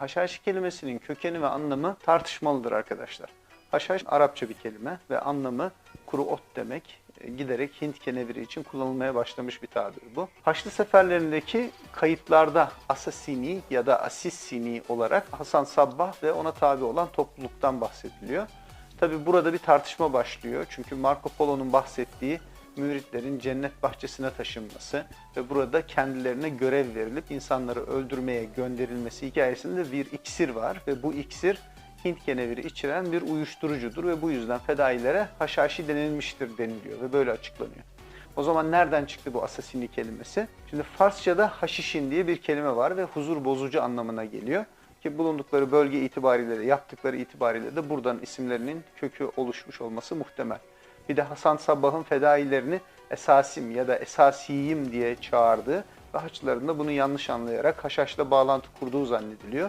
Haşhaşi kelimesinin kökeni ve anlamı tartışmalıdır arkadaşlar. Haşhaş Arapça bir kelime ve anlamı kuru ot demek. E, Giderek Hint keneviri için kullanılmaya başlamış bir tabir bu. Haçlı seferlerindeki kayıtlarda Asasini ya da Asissini olarak Hasan Sabbah ve ona tabi olan topluluktan bahsediliyor. Tabi burada bir tartışma başlıyor. Çünkü Marco Polo'nun bahsettiği müritlerin cennet bahçesine taşınması ve burada kendilerine görev verilip insanları öldürmeye gönderilmesi hikayesinde bir iksir var ve bu iksir Hint keneviri içeren bir uyuşturucudur ve bu yüzden fedailere haşhaşi denilmiştir deniliyor ve böyle açıklanıyor. O zaman nereden çıktı bu asasini kelimesi? Şimdi Farsçada haşişin diye bir kelime var ve huzur bozucu anlamına geliyor. Ki bulundukları bölge itibariyle de yaptıkları itibariyle de buradan isimlerinin kökü oluşmuş olması muhtemel. Bir de Hasan Sabbah'ın fedailerini esasim ya da esasiyim diye çağırdığı ve Haçlıların da bunu yanlış anlayarak Haşhaş'la bağlantı kurduğu zannediliyor.